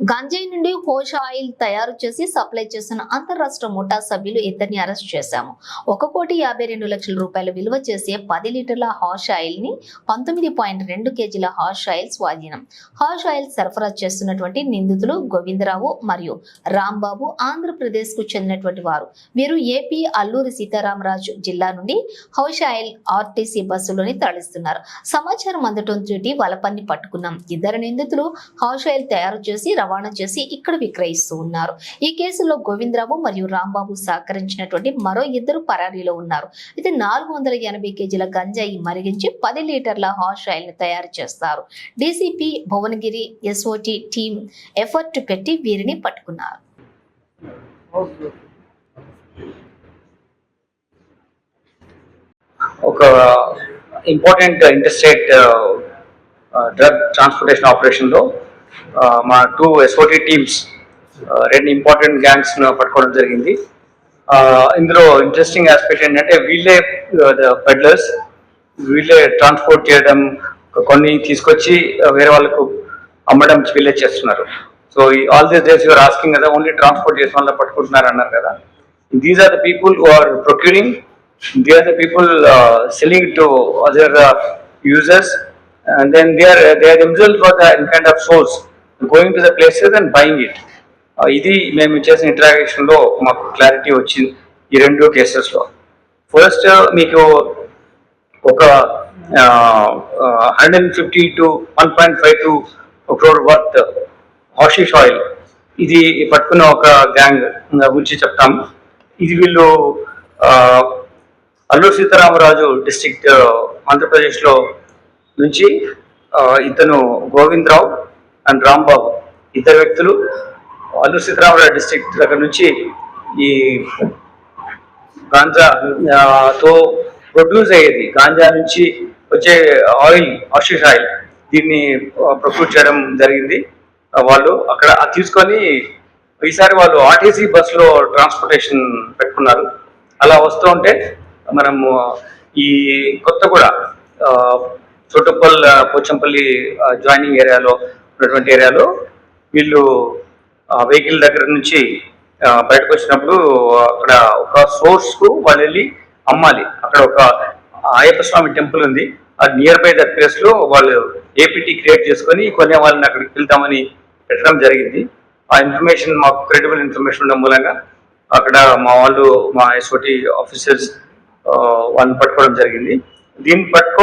గంజాయి నుండి హోష ఆయిల్ తయారు చేసి సప్లై చేసిన అంతరాష్ట్ర ముఠా సభ్యులు ఇద్దరిని అరెస్ట్ చేశాము. ఒక కోటి యాభై రెండు లక్షల రూపాయలు విలువ చేసే పది లీటర్ల హాష్ ఆయిల్ని పంతొమ్మిది పాయింట్ రెండు కేజీల హాష్ ఆయిల్ స్వాధీనం. హాష్ ఆయిల్ సరఫరా చేస్తున్నటువంటి నిందితులు గోవిందరావు మరియు రాంబాబు ఆంధ్రప్రదేశ్కు చెందినటువంటి వారు. వీరు ఏపీ అల్లూరి సీతారామరాజు జిల్లా నుండి హౌష్ ఆయిల్ ఆర్టీసీ బస్సులోని తరలిస్తున్నారు. సమాచారం అందటంతో వాళ్ళ పట్టుకున్నాం. ఇద్దరు నిందితులు హౌష్ ఆయిల్ తయారు చేసి రవాణా చేసి ఇక్కడ విక్రయిస్తూ ఉన్నారు. ఈ కేసులో గోవిందరావు మరియు రాంబాబు సహకరించినటువంటి మరో ఇద్దరు పరారీలో ఉన్నారు. అయితే నాలుగు వందల ఎనభై కేజీల గంజాయి మరిగించి పది లీటర్ల హాష్ ఆయిల్ని తయారు చేస్తారు. DCP Bhuvanagiri SOT team effort పెట్టి వీరిని పట్టుకున్నారు. ఒక ఇంపార్టెంట్ ఇంటర్స్టేట్ డ్రగ్ ట్రాన్స్పోర్టేషన్ ఆపరేషన్లో మా టూ ఎస్ఓటీ టీమ్స్ రెండు ఇంపార్టెంట్ గ్యాంగ్స్ పట్టుకోవడం జరిగింది. ఇందులో ఇంట్రెస్టింగ్ ఆస్పెక్ట్ ఏంటంటే వీళ్ళే పెడ్లర్స్ వీళ్ళే ట్రాన్స్పోర్ట్ చేయడం కొన్ని తీసుకొచ్చి వేరే వాళ్ళకు అమ్మడం వీళ్ళే చేస్తున్నారు. So all this days you are asking కదా ఓన్లీ ట్రాన్స్పోర్ట్ చేసిన వాళ్ళు పట్టుకుంటున్నారు అన్నారు కదా. These are the people who are procuring they are the people selling to other users and then they are they are themselves for the kind of source going to the places and buying it. Uh, ఇది మేము చేసిన ఇంటరాక్షన్లో మాకు clarity వచ్చింది ఈ రెండు కేసెస్లో first మీకు ఒక hundred and fifty two one point five two crore worth hashish oil ఇది పట్టుకున్న ఒక గ్యాంగ్ గురించి చెప్తాము ఇది వీళ్ళు అల్లూరు సీతారామరాజు డిస్టిక్ ఆంధ్రప్రదేశ్లో నుంచి ఇతను గోవిందరావు అండ్ రాంబాబు ఇద్దరు వ్యక్తులు అల్లూరు సీతారామరావు డిస్ట్రిక్ట్ దగ్గర నుంచి ఈ గాంజాతో ప్రొడ్యూస్ అయ్యేది. గాంజా నుంచి వచ్చే ఆయిల్ ఆషిష్ ఆయిల్ దీన్ని ప్రొక్యూట్ చేయడం జరిగింది. వాళ్ళు అక్కడ తీసుకొని ఈసారి వాళ్ళు ఆర్టీసీ బస్సులో ట్రాన్స్పోర్టేషన్ పెట్టుకున్నారు. అలా వస్తూ ఉంటే మనము ఈ కొత్త కూడా చుట్టుపల్ పోచంపల్లి జాయినింగ్ ఏరియాలో ఉన్నటువంటి ఏరియాలో వీళ్ళు వెహికల్ దగ్గర నుంచి బయటకు వచ్చినప్పుడు అక్కడ ఒక సోర్స్కు వాళ్ళు వెళ్ళి అమ్మాలి. అక్కడ ఒక అయ్యప్ప స్వామి టెంపుల్ ఉంది. ఆ నియర్ బై దట్ ప్లేస్లో వాళ్ళు ఏపీటీ క్రియేట్ చేసుకొని కొనే వాళ్ళని అక్కడికి వెళ్తామని పెట్టడం జరిగింది. ఆ ఇన్ఫర్మేషన్ మాకు క్రెడిబుల్ ఇన్ఫర్మేషన్ ఉండడం మూలంగా అక్కడ మా వాళ్ళు మా ఎస్ఓటి ఆఫీసర్స్ వాళ్ళని పట్టుకోవడం జరిగింది. దీన్ని పట్టుకో